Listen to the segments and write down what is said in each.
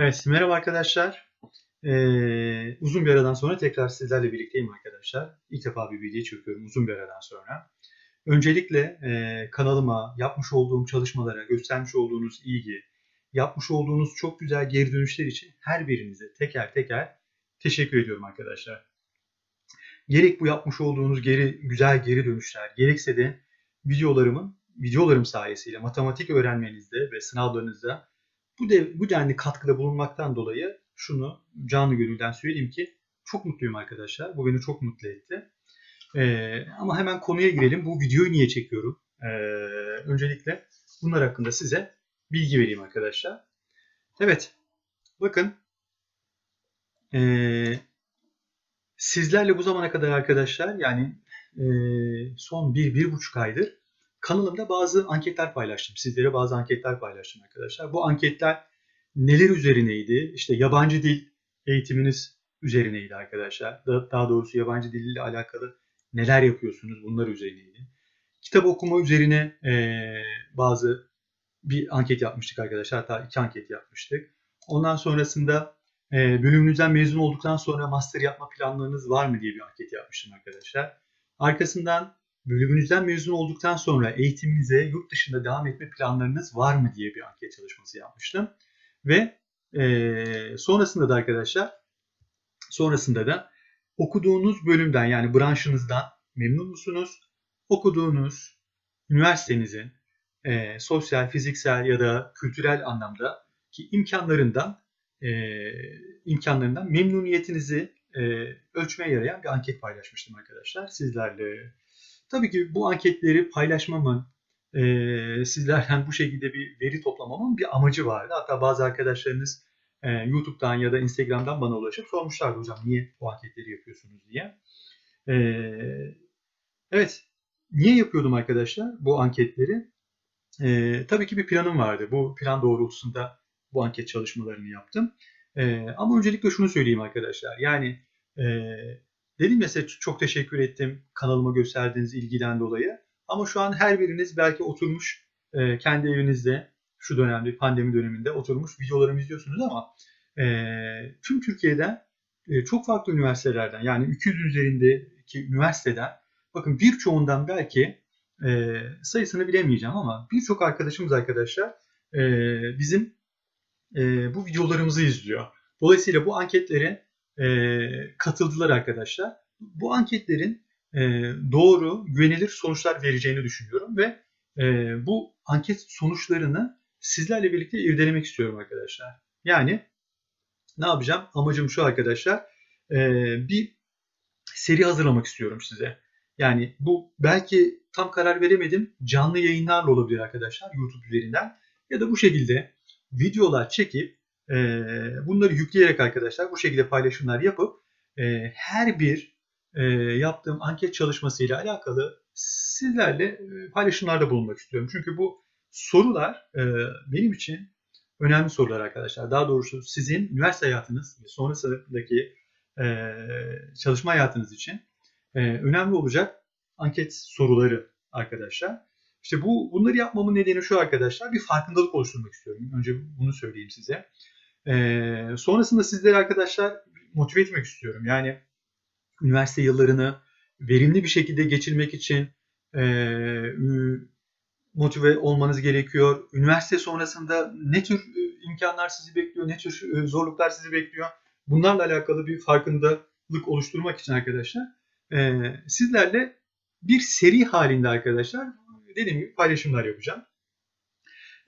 Evet, merhaba arkadaşlar. Ee, uzun bir aradan sonra tekrar sizlerle birlikteyim arkadaşlar. İlk defa bir video çekiyorum uzun bir aradan sonra. Öncelikle e, kanalıma, yapmış olduğum çalışmalara, göstermiş olduğunuz ilgi, yapmış olduğunuz çok güzel geri dönüşler için her birinize teker teker teşekkür ediyorum arkadaşlar. Gerek bu yapmış olduğunuz geri güzel geri dönüşler, gerekse de videolarımın videolarım sayesinde matematik öğrenmenizde ve sınavlarınızda bu, de, bu denli katkıda bulunmaktan dolayı şunu canlı gönülden söyleyeyim ki çok mutluyum arkadaşlar. Bu beni çok mutlu etti. Ee, ama hemen konuya girelim. Bu videoyu niye çekiyorum? Ee, öncelikle bunlar hakkında size bilgi vereyim arkadaşlar. Evet. Bakın. Ee, sizlerle bu zamana kadar arkadaşlar yani e, son bir, bir buçuk aydır kanalımda bazı anketler paylaştım. Sizlere bazı anketler paylaştım arkadaşlar. Bu anketler neler üzerineydi? İşte yabancı dil eğitiminiz üzerineydi arkadaşlar. Daha doğrusu yabancı dil alakalı neler yapıyorsunuz bunlar üzerineydi. Kitap okuma üzerine e, bazı bir anket yapmıştık arkadaşlar. Hatta iki anket yapmıştık. Ondan sonrasında e, bölümünüzden mezun olduktan sonra master yapma planlarınız var mı diye bir anket yapmıştım arkadaşlar. Arkasından bölümünüzden mezun olduktan sonra eğitiminize yurt dışında devam etme planlarınız var mı diye bir anket çalışması yapmıştım. Ve e, sonrasında da arkadaşlar sonrasında da okuduğunuz bölümden yani branşınızdan memnun musunuz? Okuduğunuz üniversitenizin e, sosyal, fiziksel ya da kültürel anlamda ki imkanlarından e, imkanlarından memnuniyetinizi e, ölçmeye yarayan bir anket paylaşmıştım arkadaşlar sizlerle. Tabii ki bu anketleri paylaşmamın, e, sizlerden bu şekilde bir veri toplamamın bir amacı vardı. Hatta bazı arkadaşlarınız e, YouTube'dan ya da Instagram'dan bana ulaşıp sormuşlardı hocam niye bu anketleri yapıyorsunuz diye. E, evet, niye yapıyordum arkadaşlar bu anketleri? E, tabii ki bir planım vardı. Bu plan doğrultusunda bu anket çalışmalarını yaptım. E, ama öncelikle şunu söyleyeyim arkadaşlar. Yani e, Dedim ya size çok teşekkür ettim kanalıma gösterdiğiniz ilgiden dolayı. Ama şu an her biriniz belki oturmuş e, kendi evinizde şu dönemde pandemi döneminde oturmuş videolarımı izliyorsunuz ama e, tüm Türkiye'den e, çok farklı üniversitelerden yani 200 üzerindeki üniversiteden bakın birçoğundan belki e, sayısını bilemeyeceğim ama birçok arkadaşımız arkadaşlar e, bizim e, bu videolarımızı izliyor. Dolayısıyla bu anketlerin e, katıldılar arkadaşlar. Bu anketlerin e, doğru, güvenilir sonuçlar vereceğini düşünüyorum ve e, bu anket sonuçlarını sizlerle birlikte irdelemek istiyorum arkadaşlar. Yani ne yapacağım? Amacım şu arkadaşlar. E, bir seri hazırlamak istiyorum size. Yani bu belki tam karar veremedim. Canlı yayınlarla olabilir arkadaşlar YouTube üzerinden. Ya da bu şekilde videolar çekip bunları yükleyerek arkadaşlar bu şekilde paylaşımlar yapıp her bir yaptığım anket çalışmasıyla alakalı sizlerle paylaşımlarda bulunmak istiyorum. Çünkü bu sorular benim için önemli sorular arkadaşlar. Daha doğrusu sizin üniversite hayatınız ve sonrasındaki çalışma hayatınız için önemli olacak anket soruları arkadaşlar. İşte bu bunları yapmamın nedeni şu arkadaşlar. Bir farkındalık oluşturmak istiyorum. Önce bunu söyleyeyim size. Ee, sonrasında sizleri arkadaşlar motive etmek istiyorum. Yani üniversite yıllarını verimli bir şekilde geçirmek için e, motive olmanız gerekiyor. Üniversite sonrasında ne tür e, imkanlar sizi bekliyor, ne tür e, zorluklar sizi bekliyor. Bunlarla alakalı bir farkındalık oluşturmak için arkadaşlar e, sizlerle bir seri halinde arkadaşlar dediğim gibi paylaşımlar yapacağım.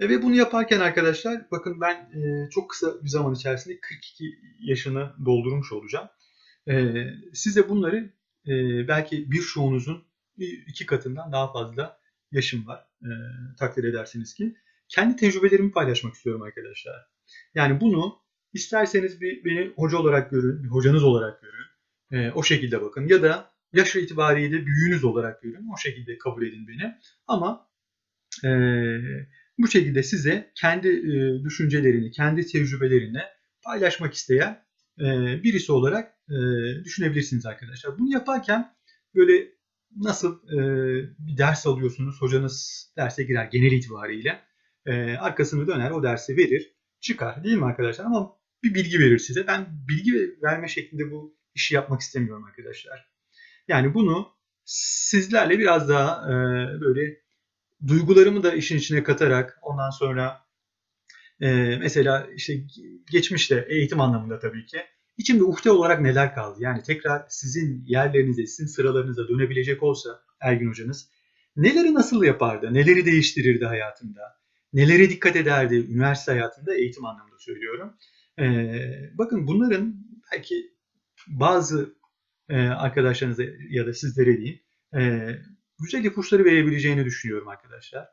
E, ve bunu yaparken arkadaşlar bakın ben e, çok kısa bir zaman içerisinde 42 yaşını doldurmuş olacağım. E, size bunları e, belki birçoğunuzun iki katından daha fazla yaşım var takdir edersiniz ki. Kendi tecrübelerimi paylaşmak istiyorum arkadaşlar. Yani bunu isterseniz bir beni hoca olarak görün, bir hocanız olarak görün. O şekilde bakın ya da yaş itibariyle büyüğünüz olarak görün. O şekilde kabul edin beni. Ama e, bu şekilde size kendi e, düşüncelerini, kendi tecrübelerini paylaşmak isteyen e, birisi olarak e, düşünebilirsiniz arkadaşlar. Bunu yaparken böyle nasıl bir ders alıyorsunuz, hocanız derse girer genel itibariyle. Arkasını döner, o dersi verir, çıkar değil mi arkadaşlar? Ama bir bilgi verir size. Ben bilgi verme şeklinde bu işi yapmak istemiyorum arkadaşlar. Yani bunu sizlerle biraz daha böyle duygularımı da işin içine katarak ondan sonra e, mesela işte geçmişte eğitim anlamında tabii ki içimde uhde olarak neler kaldı? Yani tekrar sizin yerlerinize, sizin sıralarınıza dönebilecek olsa Ergin hocanız neleri nasıl yapardı? Neleri değiştirirdi hayatında? Nelere dikkat ederdi üniversite hayatında eğitim anlamında söylüyorum. Ee, bakın bunların belki bazı e, arkadaşlarınıza ya da sizlere diyeyim e, güzel ipuçları verebileceğini düşünüyorum arkadaşlar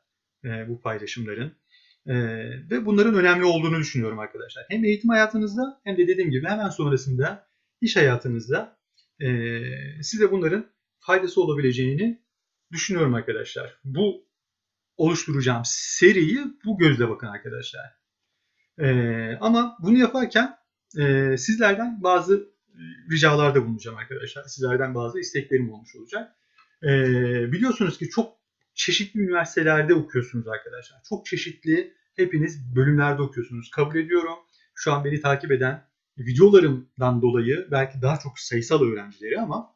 e, bu paylaşımların. E, ve bunların önemli olduğunu düşünüyorum arkadaşlar. Hem eğitim hayatınızda hem de dediğim gibi hemen sonrasında iş hayatınızda e, size bunların faydası olabileceğini düşünüyorum arkadaşlar. Bu oluşturacağım seriyi bu gözle bakın arkadaşlar. Ee, ama bunu yaparken e, sizlerden bazı ricalarda bulunacağım arkadaşlar. Sizlerden bazı isteklerim olmuş olacak. Ee, biliyorsunuz ki çok çeşitli üniversitelerde okuyorsunuz arkadaşlar. Çok çeşitli hepiniz bölümlerde okuyorsunuz. Kabul ediyorum. Şu an beni takip eden videolarımdan dolayı belki daha çok sayısal öğrencileri ama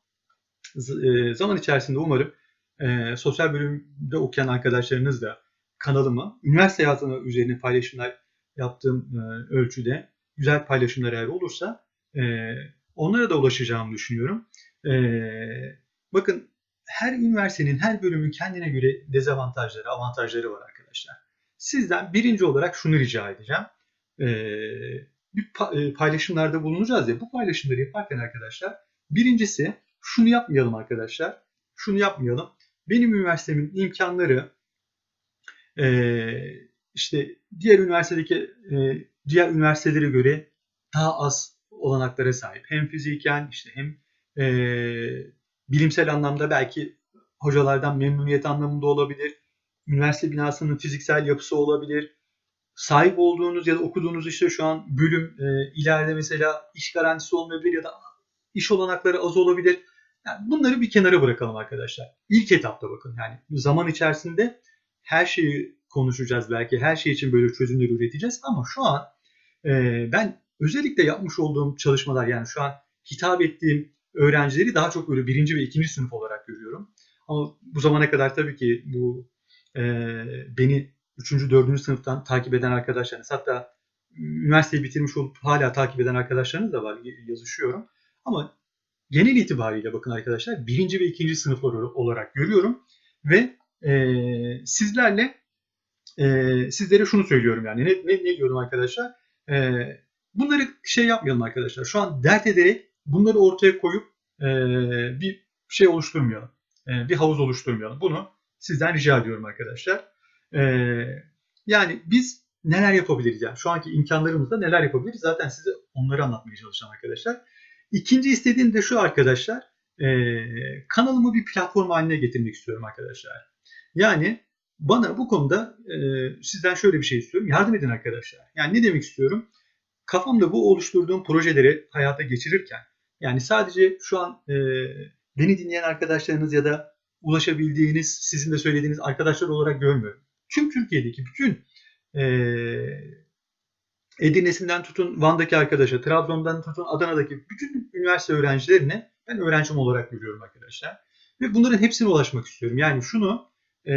e, zaman içerisinde umarım e, sosyal bölümde okuyan arkadaşlarınız da kanalımı üniversite hayatına üzerine paylaşımlar yaptığım e, ölçüde güzel paylaşımlar eğer olursa e, onlara da ulaşacağımı düşünüyorum. E, bakın her üniversitenin, her bölümün kendine göre dezavantajları, avantajları var arkadaşlar. Sizden birinci olarak şunu rica edeceğim. E, bir e, paylaşımlarda bulunacağız ya bu paylaşımları yaparken arkadaşlar birincisi şunu yapmayalım arkadaşlar. Şunu yapmayalım. Benim üniversitemin imkanları e, işte diğer üniversitedeki e, diğer üniversitelere göre daha az olanaklara sahip. Hem fiziken işte hem bilimsel anlamda belki hocalardan memnuniyet anlamında olabilir. Üniversite binasının fiziksel yapısı olabilir. Sahip olduğunuz ya da okuduğunuz işte şu an bölüm e, ileride mesela iş garantisi olmayabilir ya da iş olanakları az olabilir. Yani bunları bir kenara bırakalım arkadaşlar. İlk etapta bakın yani zaman içerisinde her şeyi konuşacağız belki. Her şey için böyle çözümler üreteceğiz ama şu an e, ben özellikle yapmış olduğum çalışmalar yani şu an hitap ettiğim öğrencileri daha çok böyle birinci ve ikinci sınıf olarak görüyorum. Ama bu zamana kadar tabii ki bu e, beni üçüncü, dördüncü sınıftan takip eden arkadaşlarınız hatta üniversiteyi bitirmiş olup hala takip eden arkadaşlarınız da var yazışıyorum. Ama genel itibariyle bakın arkadaşlar birinci ve ikinci sınıflar olarak görüyorum ve e, sizlerle e, sizlere şunu söylüyorum yani ne, ne, ne diyorum arkadaşlar e, bunları şey yapmayalım arkadaşlar şu an dert ederek bunları ortaya koyup e, bir şey oluşturmayalım e, bir havuz oluşturmayalım bunu sizden rica ediyorum arkadaşlar e, yani biz neler yapabiliriz yani şu anki imkanlarımızda neler yapabiliriz zaten size onları anlatmaya çalışacağım arkadaşlar İkinci istediğim de şu arkadaşlar. E, kanalımı bir platform haline getirmek istiyorum arkadaşlar. Yani bana bu konuda e, sizden şöyle bir şey istiyorum. Yardım edin arkadaşlar. Yani ne demek istiyorum? Kafamda bu oluşturduğum projeleri hayata geçirirken yani sadece şu an e, beni dinleyen arkadaşlarınız ya da ulaşabildiğiniz, sizin de söylediğiniz arkadaşlar olarak görmüyorum. Tüm Türkiye'deki bütün e, Edirne'sinden tutun Van'daki arkadaşa, Trabzon'dan tutun Adana'daki bütün üniversite öğrencilerine ben öğrencim olarak görüyorum arkadaşlar. Ve bunların hepsine ulaşmak istiyorum. Yani şunu e,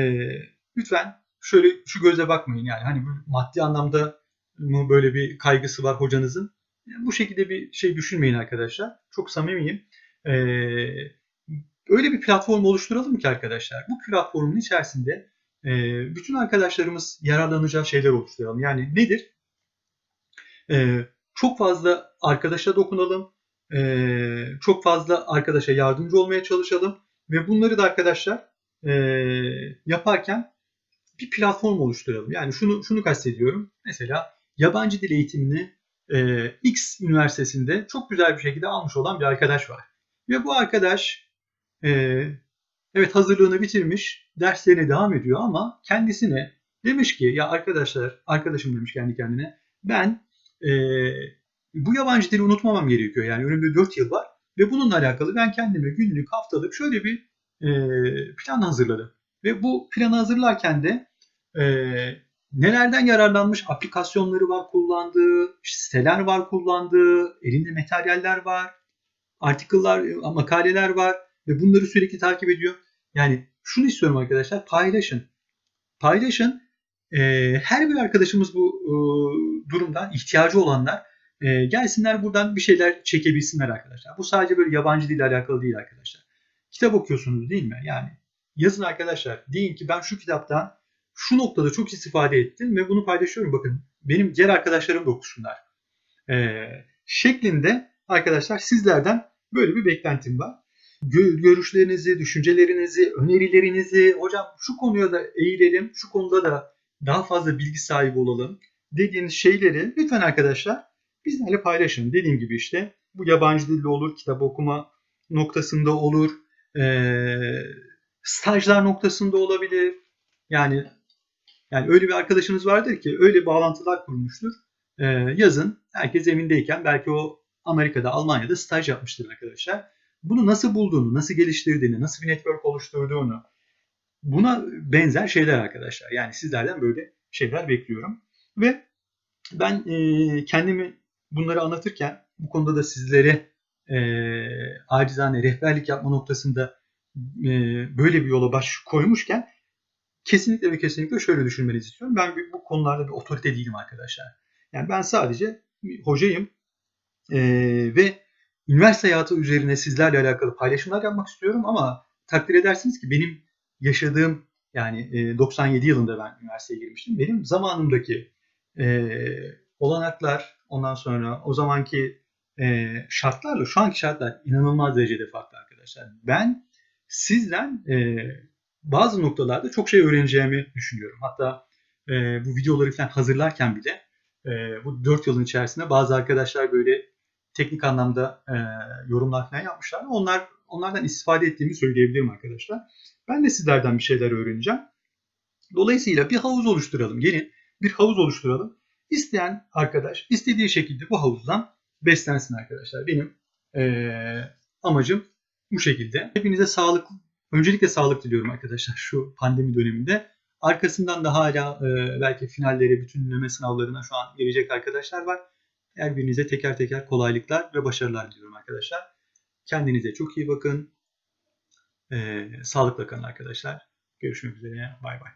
lütfen şöyle şu gözle bakmayın yani hani maddi anlamda mı böyle bir kaygısı var hocanızın. Bu şekilde bir şey düşünmeyin arkadaşlar. Çok samimiyim. Ee, öyle bir platform oluşturalım ki arkadaşlar. Bu platformun içerisinde e, bütün arkadaşlarımız yararlanacağı şeyler oluşturalım. Yani nedir? E, çok fazla arkadaşa dokunalım. E, çok fazla arkadaşa yardımcı olmaya çalışalım. Ve bunları da arkadaşlar e, yaparken bir platform oluşturalım. Yani şunu şunu kastediyorum. Mesela yabancı dil eğitimini e, X üniversitesinde çok güzel bir şekilde almış olan bir arkadaş var. Ve bu arkadaş e, evet hazırlığını bitirmiş, derslerine devam ediyor ama kendisine demiş ki ya arkadaşlar, arkadaşım demiş kendi kendine ben e, bu yabancı dili unutmamam gerekiyor. Yani önümde 4 yıl var ve bununla alakalı ben kendime günlük, haftalık şöyle bir e, plan hazırladım. Ve bu planı hazırlarken de e, nelerden yararlanmış? Aplikasyonları var kullandığı, siteler var kullandığı, elinde materyaller var, article'lar, makaleler var ve bunları sürekli takip ediyor. Yani şunu istiyorum arkadaşlar, paylaşın. Paylaşın. Ee, her bir arkadaşımız bu e, durumdan ihtiyacı olanlar e, gelsinler buradan bir şeyler çekebilsinler arkadaşlar. Bu sadece böyle yabancı dille alakalı değil arkadaşlar. Kitap okuyorsunuz değil mi? Yani yazın arkadaşlar. Deyin ki ben şu kitaptan şu noktada çok istifade ettim ve bunu paylaşıyorum. Bakın benim diğer arkadaşlarım da okusunlar. Ee, şeklinde arkadaşlar sizlerden böyle bir beklentim var. Görüşlerinizi, düşüncelerinizi, önerilerinizi, hocam şu konuya da eğilelim, şu konuda da daha fazla bilgi sahibi olalım dediğiniz şeyleri lütfen arkadaşlar bizlerle paylaşın. Dediğim gibi işte bu yabancı dilde olur, kitap okuma noktasında olur, e, stajlar noktasında olabilir. Yani yani öyle bir arkadaşınız vardır ki öyle bağlantılar kurmuştur. E, yazın herkes evindeyken belki o Amerika'da, Almanya'da staj yapmıştır arkadaşlar. Bunu nasıl bulduğunu, nasıl geliştirdiğini, nasıl bir network oluşturduğunu buna benzer şeyler arkadaşlar. Yani sizlerden böyle şeyler bekliyorum. Ve ben e, kendimi bunları anlatırken bu konuda da sizlere e, acizane rehberlik yapma noktasında e, böyle bir yola baş koymuşken kesinlikle ve kesinlikle şöyle düşünmenizi istiyorum. Ben bu konularda bir otorite değilim arkadaşlar. Yani ben sadece hocayım e, ve üniversite hayatı üzerine sizlerle alakalı paylaşımlar yapmak istiyorum ama takdir edersiniz ki benim yaşadığım yani e, 97 yılında ben üniversiteye girmiştim. Benim zamanımdaki e, olanaklar ondan sonra o zamanki e, şartlarla şu anki şartlar inanılmaz derecede farklı arkadaşlar. Ben sizden e, bazı noktalarda çok şey öğreneceğimi düşünüyorum. Hatta e, bu videoları falan hazırlarken bile e, bu 4 yılın içerisinde bazı arkadaşlar böyle teknik anlamda e, yorumlar falan yapmışlar. Onlar onlardan istifade ettiğimi söyleyebilirim arkadaşlar. Ben de sizlerden bir şeyler öğreneceğim. Dolayısıyla bir havuz oluşturalım. Gelin bir havuz oluşturalım. İsteyen arkadaş istediği şekilde bu havuzdan beslensin arkadaşlar. Benim e, amacım bu şekilde. Hepinize sağlık, öncelikle sağlık diliyorum arkadaşlar şu pandemi döneminde. Arkasından da hala e, belki finallere, bütünleme sınavlarına şu an gelecek arkadaşlar var. Her birinize teker teker kolaylıklar ve başarılar diliyorum arkadaşlar. Kendinize çok iyi bakın. E, sağlıkla kalın arkadaşlar. Görüşmek üzere. Bay bay.